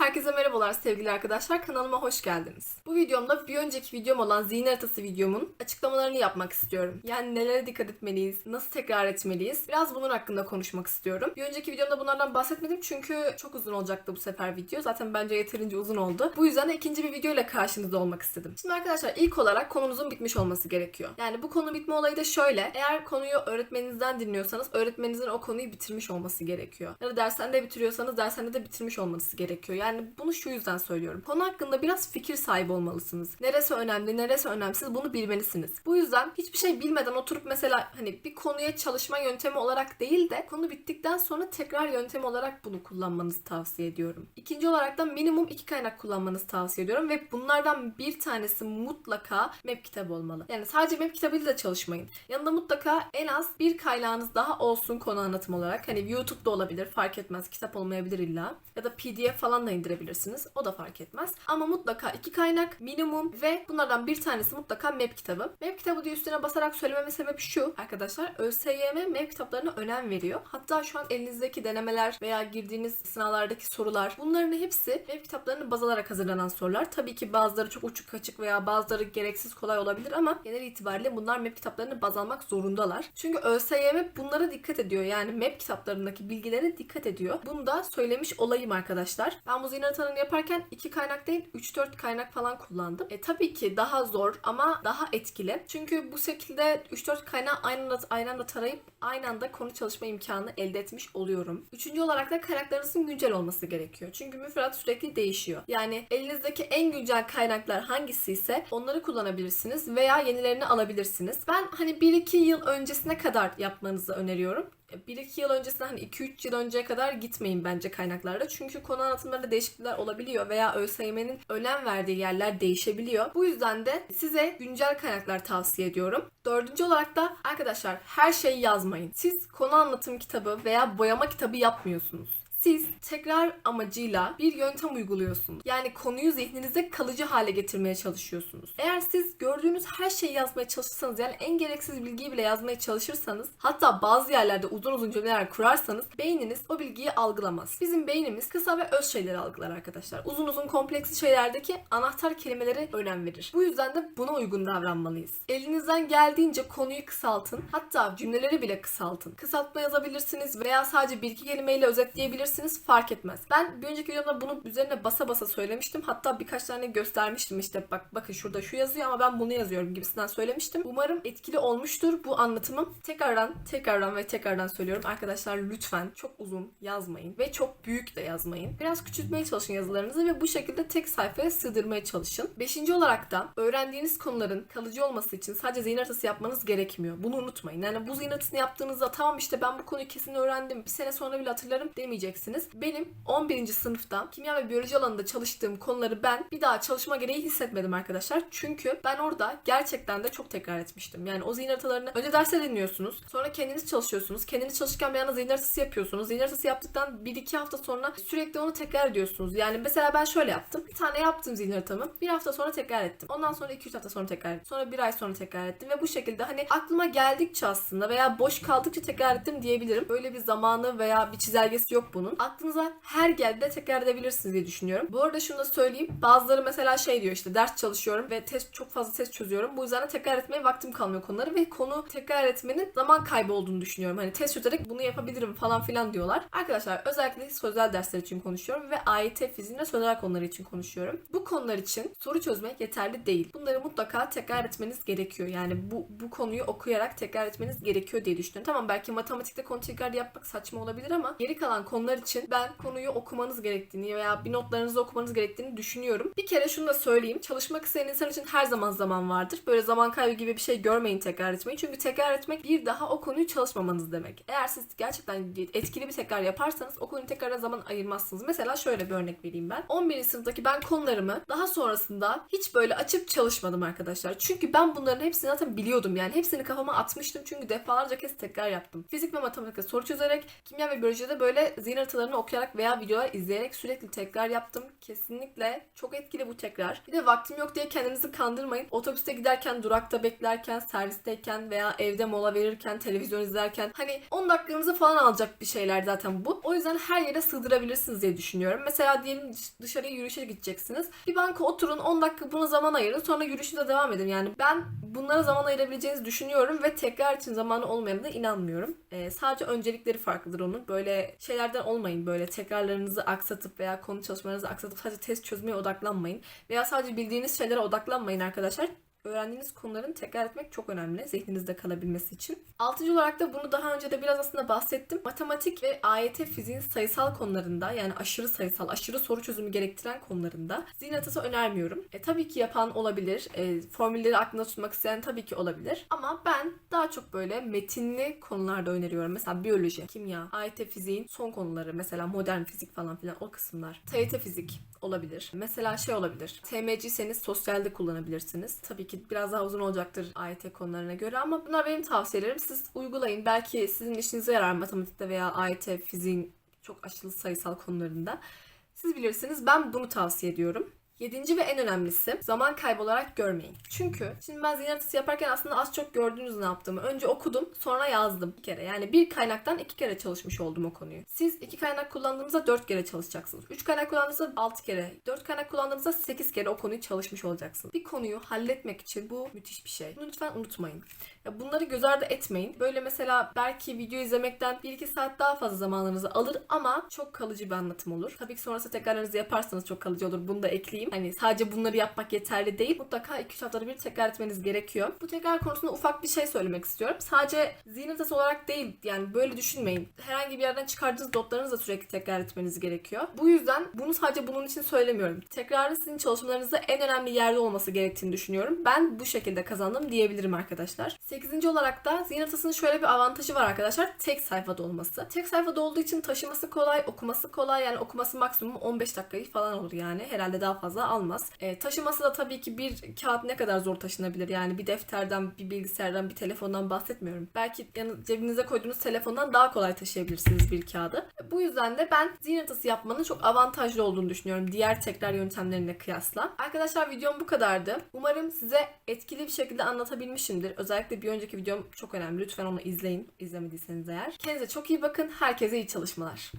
Herkese merhabalar sevgili arkadaşlar. Kanalıma hoş geldiniz. Bu videomda bir önceki videom olan zihin haritası videomun açıklamalarını yapmak istiyorum. Yani nelere dikkat etmeliyiz, nasıl tekrar etmeliyiz, biraz bunun hakkında konuşmak istiyorum. Bir önceki videomda bunlardan bahsetmedim çünkü çok uzun olacaktı bu sefer video. Zaten bence yeterince uzun oldu. Bu yüzden de ikinci bir video ile karşınızda olmak istedim. Şimdi arkadaşlar ilk olarak konumuzun bitmiş olması gerekiyor. Yani bu konu bitme olayı da şöyle. Eğer konuyu öğretmeninizden dinliyorsanız öğretmeninizin o konuyu bitirmiş olması gerekiyor. Ya da dershanede bitiriyorsanız dershanede de bitirmiş olması gerekiyor. Yani bunu şu yüzden söylüyorum. Konu hakkında biraz fikir sahibi olmalısınız. Neresi önemli, neresi önemsiz bunu bilmelisiniz. Bu yüzden hiçbir şey bilmeden oturup mesela hani bir konuya çalışma yöntemi olarak değil de konu bittikten sonra tekrar yöntemi olarak bunu kullanmanızı tavsiye ediyorum. İkinci olarak da minimum iki kaynak kullanmanızı tavsiye ediyorum ve bunlardan bir tanesi mutlaka map kitabı olmalı. Yani sadece map kitabıyla da çalışmayın. Yanında mutlaka en az bir kaynağınız daha olsun konu anlatım olarak. Hani YouTube'da olabilir fark etmez. Kitap olmayabilir illa. Ya da PDF falan da indirebilirsiniz. O da fark etmez. Ama mutlaka iki kaynak minimum ve bunlardan bir tanesi mutlaka map kitabı. Map kitabı diye üstüne basarak söylememin sebebi şu arkadaşlar. ÖSYM map kitaplarına önem veriyor. Hatta şu an elinizdeki denemeler veya girdiğiniz sınavlardaki sorular bunların hepsi map kitaplarını baz alarak hazırlanan sorular. Tabii ki bazıları çok uçuk kaçık veya bazıları gereksiz kolay olabilir ama genel itibariyle bunlar map kitaplarını baz almak zorundalar. Çünkü ÖSYM bunlara dikkat ediyor. Yani map kitaplarındaki bilgilere dikkat ediyor. Bunu da söylemiş olayım arkadaşlar. Ben bu zihin haritalarını yaparken iki kaynak değil 3-4 kaynak falan kullandım. E tabii ki daha zor ama daha etkili. Çünkü bu şekilde 3-4 kaynağı aynı anda, aynı anda tarayıp aynı anda konu çalışma imkanı elde etmiş oluyorum. Üçüncü olarak da kaynaklarınızın güncel olması gerekiyor. Çünkü müfredat sürekli değişiyor. Yani elinizdeki en güncel kaynaklar hangisi ise onları kullanabilirsiniz veya yenilerini alabilirsiniz. Ben hani 1-2 yıl öncesine kadar yapmanızı öneriyorum. 1-2 yıl öncesine hani 2-3 yıl önceye kadar gitmeyin bence kaynaklarda. Çünkü konu anlatımlarında değişiklikler olabiliyor veya ÖSYM'nin önem verdiği yerler değişebiliyor. Bu yüzden de size güncel kaynaklar tavsiye ediyorum. Dördüncü olarak da arkadaşlar her şeyi yazmayın. Siz konu anlatım kitabı veya boyama kitabı yapmıyorsunuz. Siz tekrar amacıyla bir yöntem uyguluyorsunuz. Yani konuyu zihninizde kalıcı hale getirmeye çalışıyorsunuz. Eğer siz gördüğünüz her şeyi yazmaya çalışırsanız yani en gereksiz bilgiyi bile yazmaya çalışırsanız hatta bazı yerlerde uzun uzun cümleler kurarsanız beyniniz o bilgiyi algılamaz. Bizim beynimiz kısa ve öz şeyleri algılar arkadaşlar. Uzun uzun kompleksli şeylerdeki anahtar kelimelere önem verir. Bu yüzden de buna uygun davranmalıyız. Elinizden geldiğince konuyu kısaltın. Hatta cümleleri bile kısaltın. Kısaltma yazabilirsiniz veya sadece bir iki kelimeyle özetleyebilirsiniz fark etmez. Ben bir önceki videomda bunu üzerine basa basa söylemiştim. Hatta birkaç tane göstermiştim işte bak bakın şurada şu yazıyor ama ben bunu yazıyorum gibisinden söylemiştim. Umarım etkili olmuştur bu anlatımım. Tekrardan tekrardan ve tekrardan söylüyorum. Arkadaşlar lütfen çok uzun yazmayın ve çok büyük de yazmayın. Biraz küçültmeye çalışın yazılarınızı ve bu şekilde tek sayfaya sığdırmaya çalışın. Beşinci olarak da öğrendiğiniz konuların kalıcı olması için sadece zihin haritası yapmanız gerekmiyor. Bunu unutmayın. Yani bu zihin haritasını yaptığınızda tamam işte ben bu konuyu kesin öğrendim. Bir sene sonra bile hatırlarım demeyeceksiniz. Benim 11. sınıfta kimya ve biyoloji alanında çalıştığım konuları ben bir daha çalışma gereği hissetmedim arkadaşlar. Çünkü ben orada gerçekten de çok tekrar etmiştim. Yani o zihin haritalarını önce derse dinliyorsunuz. Sonra kendiniz çalışıyorsunuz. Kendiniz çalışırken bir yana zihin haritası yapıyorsunuz. Zihin haritası yaptıktan 1-2 hafta sonra sürekli onu tekrar ediyorsunuz. Yani mesela ben şöyle yaptım. Bir tane yaptım zihin haritamı. Bir hafta sonra tekrar ettim. Ondan sonra 2-3 hafta sonra tekrar ettim. Sonra bir ay sonra tekrar ettim. Ve bu şekilde hani aklıma geldikçe aslında veya boş kaldıkça tekrar ettim diyebilirim. Böyle bir zamanı veya bir çizelgesi yok bunun. Aklınıza her geldiğinde tekrar edebilirsiniz diye düşünüyorum. Bu arada şunu da söyleyeyim. Bazıları mesela şey diyor işte ders çalışıyorum ve test çok fazla test çözüyorum. Bu yüzden de tekrar etmeye vaktim kalmıyor konuları ve konu tekrar etmenin zaman kaybı olduğunu düşünüyorum. Hani test çözerek bunu yapabilirim falan filan diyorlar. Arkadaşlar özellikle sözel dersler için konuşuyorum ve AYT fiziğin ve sözel konuları için konuşuyorum. Bu konular için soru çözmek yeterli değil. Bunları mutlaka tekrar etmeniz gerekiyor. Yani bu, bu konuyu okuyarak tekrar etmeniz gerekiyor diye düşünüyorum. Tamam belki matematikte konu tekrar yapmak saçma olabilir ama geri kalan konular için ben konuyu okumanız gerektiğini veya bir notlarınızı okumanız gerektiğini düşünüyorum. Bir kere şunu da söyleyeyim. Çalışmak isteyen insan için her zaman zaman vardır. Böyle zaman kaybı gibi bir şey görmeyin tekrar etmeyi. Çünkü tekrar etmek bir daha o konuyu çalışmamanız demek. Eğer siz gerçekten etkili bir tekrar yaparsanız o konuyu tekrardan zaman ayırmazsınız. Mesela şöyle bir örnek vereyim ben. 11. sınıftaki ben konularımı daha sonrasında hiç böyle açıp çalışmadım arkadaşlar. Çünkü ben bunların hepsini zaten biliyordum yani. Hepsini kafama atmıştım çünkü defalarca kez tekrar yaptım. Fizik ve matematikte soru çözerek kimya ve biyolojide böyle zihin haritalarını okuyarak veya videolar izleyerek sürekli tekrar yaptım. Kesinlikle çok etkili bu tekrar. Bir de vaktim yok diye kendinizi kandırmayın. Otobüste giderken, durakta beklerken, servisteyken veya evde mola verirken, televizyon izlerken hani 10 dakikanızı falan alacak bir şeyler zaten bu. O yüzden her yere sığdırabilirsiniz diye düşünüyorum. Mesela diyelim dışarıya yürüyüşe gideceksiniz. Bir banka oturun 10 dakika buna zaman ayırın sonra yürüyüşünüze devam edin. Yani ben bunlara zaman ayırabileceğinizi düşünüyorum ve tekrar için zamanı olmayana da inanmıyorum. Ee, sadece öncelikleri farklıdır onun. Böyle şeylerden olmayın. Böyle tekrarlarınızı aksatıp veya konu çalışmalarınızı aksatıp sadece test çözmeye odaklanmayın. Veya sadece bildiğiniz şeylere odaklanmayın arkadaşlar. Öğrendiğiniz konuların tekrar etmek çok önemli zihninizde kalabilmesi için. Altıncı olarak da bunu daha önce de biraz aslında bahsettim. Matematik ve AYT fiziğin sayısal konularında yani aşırı sayısal, aşırı soru çözümü gerektiren konularında zihin haritası önermiyorum. E, tabii ki yapan olabilir. E, formülleri aklında tutmak isteyen tabii ki olabilir. Ama ben daha çok böyle metinli konularda öneriyorum. Mesela biyoloji, kimya, AYT fiziğin son konuları. Mesela modern fizik falan filan o kısımlar. TYT fizik olabilir. Mesela şey olabilir. TMC'seniz sosyalde kullanabilirsiniz. Tabii biraz daha uzun olacaktır AYT konularına göre ama bunlar benim tavsiyelerim. Siz uygulayın. Belki sizin işinize yarar matematikte veya AYT fiziğin çok aşırı sayısal konularında. Siz bilirsiniz. Ben bunu tavsiye ediyorum. Yedinci ve en önemlisi zaman kaybı olarak görmeyin. Çünkü şimdi ben zihin haritası yaparken aslında az çok gördüğünüz ne yaptığımı. Önce okudum sonra yazdım bir kere. Yani bir kaynaktan iki kere çalışmış oldum o konuyu. Siz iki kaynak kullandığınızda dört kere çalışacaksınız. Üç kaynak kullandığınızda altı kere. Dört kaynak kullandığınızda sekiz kere o konuyu çalışmış olacaksınız. Bir konuyu halletmek için bu müthiş bir şey. Bunu lütfen unutmayın. Ya bunları göz ardı etmeyin. Böyle mesela belki video izlemekten 1-2 saat daha fazla zamanınızı alır ama çok kalıcı bir anlatım olur. Tabii ki sonrasında tekrarlarınızı yaparsanız çok kalıcı olur. Bunu da ekleyeyim. Hani sadece bunları yapmak yeterli değil. Mutlaka 2-3 haftada bir tekrar etmeniz gerekiyor. Bu tekrar konusunda ufak bir şey söylemek istiyorum. Sadece zihin haritası olarak değil yani böyle düşünmeyin. Herhangi bir yerden çıkardığınız notlarınızı sürekli tekrar etmeniz gerekiyor. Bu yüzden bunu sadece bunun için söylemiyorum. Tekrarın sizin çalışmalarınızda en önemli yerde olması gerektiğini düşünüyorum. Ben bu şekilde kazandım diyebilirim arkadaşlar. 8. olarak da zihin haritasının şöyle bir avantajı var arkadaşlar. Tek sayfada olması. Tek sayfada olduğu için taşıması kolay, okuması kolay. Yani okuması maksimum 15 dakikayı falan olur yani. Herhalde daha fazla almaz. E, taşıması da tabii ki bir kağıt ne kadar zor taşınabilir. Yani bir defterden, bir bilgisayardan, bir telefondan bahsetmiyorum. Belki yanı, cebinize koyduğunuz telefondan daha kolay taşıyabilirsiniz bir kağıdı. Bu yüzden de ben zihin haritası yapmanın çok avantajlı olduğunu düşünüyorum. Diğer tekrar yöntemlerine kıyasla. Arkadaşlar videom bu kadardı. Umarım size etkili bir şekilde anlatabilmişimdir. Özellikle bir önceki videom çok önemli. Lütfen onu izleyin. İzlemediyseniz eğer. Kendinize çok iyi bakın. Herkese iyi çalışmalar.